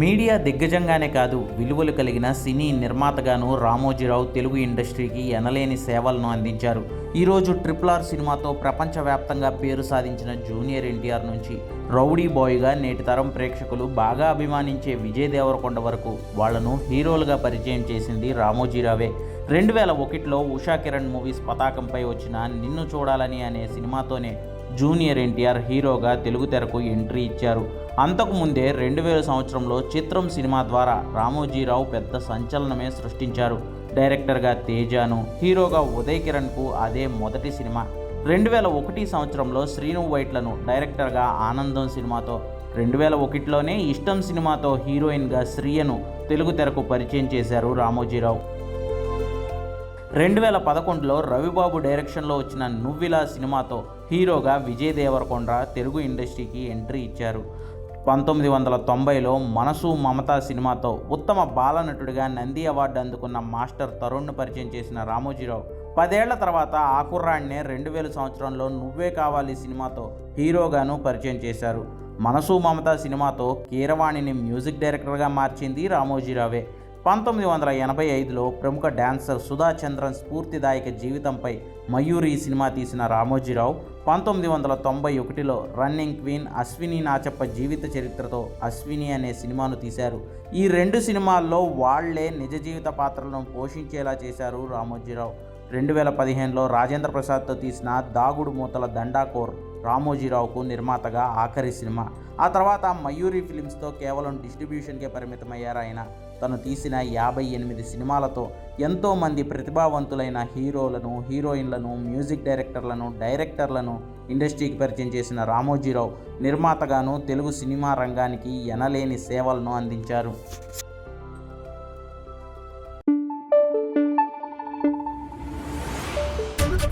Media దిగ్గజంగానే కాదు విలువలు కలిగిన సినీ నిర్మాతగాను రామోజీరావు తెలుగు ఇండస్ట్రీకి ఎనలేని సేవలను అందించారు. ఈరోజు ట్రిపుల్ ఆర్ సినిమాతో ప్రపంచవ్యాప్తంగా పేరు సాధించిన జూనియర్ ఎన్టీఆర్ నుంచి రౌడీ బాయ్గా నేటి తరం ప్రేక్షకులు బాగా అభిమానించే విజయ్ దేవరకొండ వరకు వాళ్ళను హీరోలుగా పరిచయం చేసింది రామోజీరావే. రెండు వేల ఒకటిలో ఉషా కిరణ్ మూవీస్ పతాకంపై వచ్చిన నిన్ను చూడాలని అనే సినిమాతోనే జూనియర్ ఎన్టీఆర్ హీరోగా తెలుగు తెరకు ఎంట్రీ ఇచ్చారు. అంతకు ముందే రెండు వేల సంవత్సరంలో చిత్రం సినిమా ద్వారా రామోజీరావు పెద్ద సంచలనమే సృష్టించారు. డైరెక్టర్గా తేజాను హీరోగా ఉదయ్ కిరణ్కు అదే మొదటి సినిమా. రెండు వేల ఒకటి సంవత్సరంలో శ్రీను వైట్లను డైరెక్టర్గా ఆనందం సినిమాతో రెండు వేల ఒకటిలోనే ఇష్టం సినిమాతో హీరోయిన్గా శ్రీయను తెలుగు తెరకు పరిచయం చేశారు రామోజీరావు. రెండు వేల పదకొండులో రవిబాబు డైరెక్షన్లో వచ్చిన నువ్విలా సినిమాతో హీరోగా విజయ్ దేవరకొండ తెలుగు ఇండస్ట్రీకి ఎంట్రీ ఇచ్చారు. పంతొమ్మిది వందల తొంభైలో మనసు మమత సినిమాతో ఉత్తమ బాలనటుడిగా నంది అవార్డు అందుకున్న మాస్టర్ తరుణ్ను పరిచయం చేసిన రామోజీరావు పదేళ్ళ తర్వాత ఆకుర్రాణ్నే రెండు వేల సంవత్సరంలో నువ్వే కావాలి సినిమాతో హీరోగాను పరిచయం చేశారు. మనసు మమత సినిమాతో కీరవాణిని మ్యూజిక్ డైరెక్టర్గా మార్చింది రామోజీరావే. పంతొమ్మిది వందల ఎనభై ఐదులో ప్రముఖ డాన్సర్ సుధా చంద్రన్ స్ఫూర్తిదాయక జీవితంపై మయూరి సినిమా తీసిన రామోజీరావు పంతొమ్మిది వందల తొంభై ఒకటిలో రన్నింగ్ క్వీన్ అశ్విని నాచప్ప జీవిత చరిత్రతో అశ్విని అనే సినిమాను తీశారు. ఈ రెండు సినిమాల్లో వాళ్ళే నిజ జీవిత పాత్రలను పోషించేలా చేశారు రామోజీరావు. రెండు వేల పదిహేనులో రాజేంద్ర ప్రసాద్తో తీసిన దాగుడు మూతల దండాకోర్ రామోజీరావుకు నిర్మాతగా ఆఖరి సినిమా. ఆ తర్వాత మయూరి ఫిలిమ్స్తో కేవలం డిస్ట్రిబ్యూషన్కే పరిమితమయ్యారు ఆయన. తను తీసిన యాభై ఎనిమిది సినిమాలతో ఎంతోమంది ప్రతిభావంతులైన హీరోలను హీరోయిన్లను మ్యూజిక్ డైరెక్టర్లను డైరెక్టర్లను ఇండస్ట్రీకి పరిచయం చేసిన రామోజీరావు నిర్మాతగాను తెలుగు సినిమా రంగానికి ఎనలేని సేవలను అందించారు.